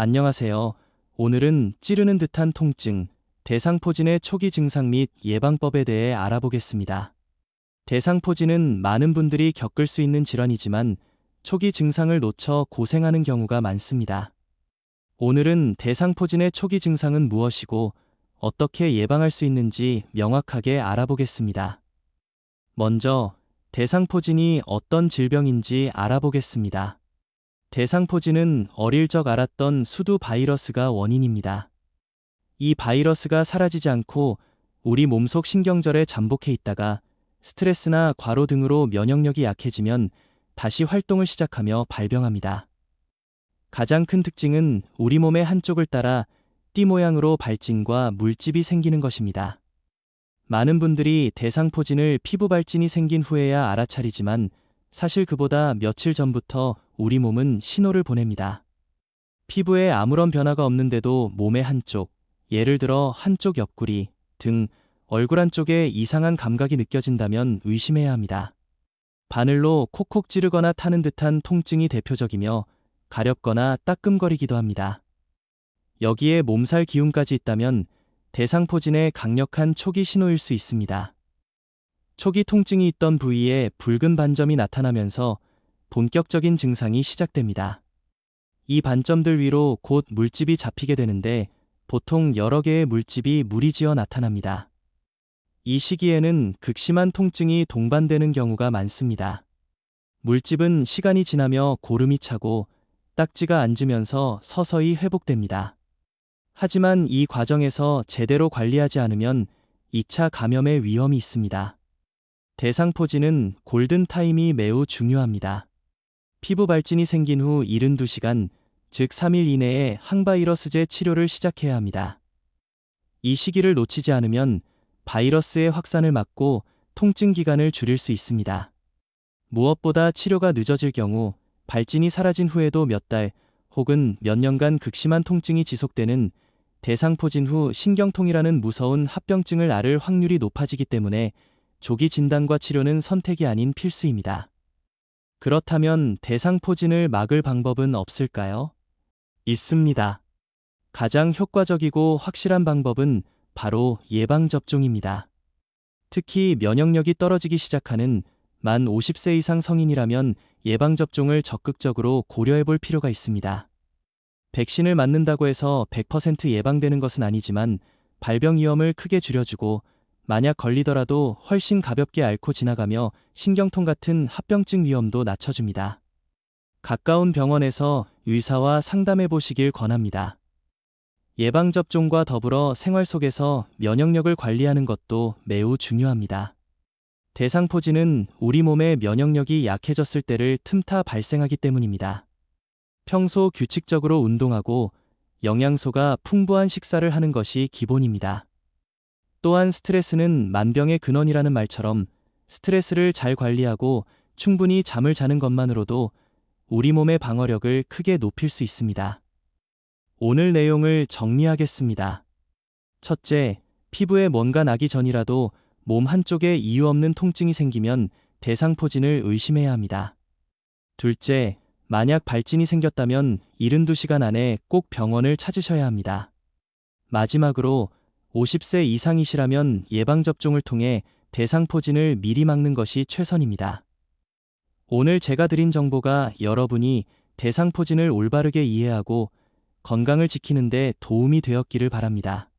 안녕하세요. 오늘은 찌르는 듯한 통증, 대상포진의 초기 증상 및 예방법에 대해 알아보겠습니다. 대상포진은 많은 분들이 겪을 수 있는 질환이지만 초기 증상을 놓쳐 고생하는 경우가 많습니다. 오늘은 대상포진의 초기 증상은 무엇이고 어떻게 예방할 수 있는지 명확하게 알아보겠습니다. 먼저 대상포진이 어떤 질병인지 알아보겠습니다. 대상포진은 어릴 적 알았던 수두 바이러스가 원인입니다. 이 바이러스가 사라지지 않고 우리 몸속 신경절에 잠복해 있다가 스트레스나 과로 등으로 면역력이 약해지면 다시 활동을 시작하며 발병합니다. 가장 큰 특징은 우리 몸의 한쪽을 따라 띠 모양으로 발진과 물집이 생기는 것입니다. 많은 분들이 대상포진을 피부 발진이 생긴 후에야 알아차리지만 사실 그보다 며칠 전부터 우리 몸은 신호를 보냅니다. 피부에 아무런 변화가 없는데도 몸의 한쪽, 예를 들어 한쪽 옆구리, 등, 얼굴 한쪽에 이상한 감각이 느껴진다면 의심해야 합니다. 바늘로 콕콕 찌르거나 타는 듯한 통증이 대표적이며 가렵거나 따끔거리기도 합니다. 여기에 몸살 기운까지 있다면 대상포진의 강력한 초기 신호일 수 있습니다. 초기 통증이 있던 부위에 붉은 반점이 나타나면서 본격적인 증상이 시작됩니다. 이 반점들 위로 곧 물집이 잡히게 되는데 보통 여러 개의 물집이 무리지어 나타납니다. 이 시기에는 극심한 통증이 동반되는 경우가 많습니다. 물집은 시간이 지나며 고름이 차고 딱지가 앉으면서 서서히 회복됩니다. 하지만 이 과정에서 제대로 관리하지 않으면 2차 감염의 위험이 있습니다. 대상포진은 골든타임이 매우 중요합니다. 피부 발진이 생긴 후 72시간, 즉 3일 이내에 항바이러스제 치료를 시작해야 합니다. 이 시기를 놓치지 않으면 바이러스의 확산을 막고 통증 기간을 줄일 수 있습니다. 무엇보다 치료가 늦어질 경우 발진이 사라진 후에도 몇 달 혹은 몇 년간 극심한 통증이 지속되는 대상포진 후 신경통이라는 무서운 합병증을 앓을 확률이 높아지기 때문에 조기 진단과 치료는 선택이 아닌 필수입니다. 그렇다면 대상포진을 막을 방법은 없을까요? 있습니다. 가장 효과적이고 확실한 방법은 바로 예방접종입니다. 특히 면역력이 떨어지기 시작하는 만 50세 이상 성인이라면 예방접종을 적극적으로 고려해 볼 필요가 있습니다. 백신을 맞는다고 해서 100% 예방되는 것은 아니지만 발병 위험을 크게 줄여주고 만약 걸리더라도 훨씬 가볍게 앓고 지나가며 신경통 같은 합병증 위험도 낮춰줍니다. 가까운 병원에서 의사와 상담해 보시길 권합니다. 예방접종과 더불어 생활 속에서 면역력을 관리하는 것도 매우 중요합니다. 대상포진은 우리 몸의 면역력이 약해졌을 때를 틈타 발생하기 때문입니다. 평소 규칙적으로 운동하고 영양소가 풍부한 식사를 하는 것이 기본입니다. 또한 스트레스는 만병의 근원이라는 말처럼 스트레스를 잘 관리하고 충분히 잠을 자는 것만으로도 우리 몸의 방어력을 크게 높일 수 있습니다. 오늘 내용을 정리하겠습니다. 첫째, 피부에 뭔가 나기 전이라도 몸 한쪽에 이유 없는 통증이 생기면 대상포진을 의심해야 합니다. 둘째, 만약 발진이 생겼다면 72시간 안에 꼭 병원을 찾으셔야 합니다. 마지막으로 50세 이상이시라면 예방접종을 통해 대상포진을 미리 막는 것이 최선입니다. 오늘 제가 드린 정보가 여러분이 대상포진을 올바르게 이해하고 건강을 지키는데 도움이 되었기를 바랍니다.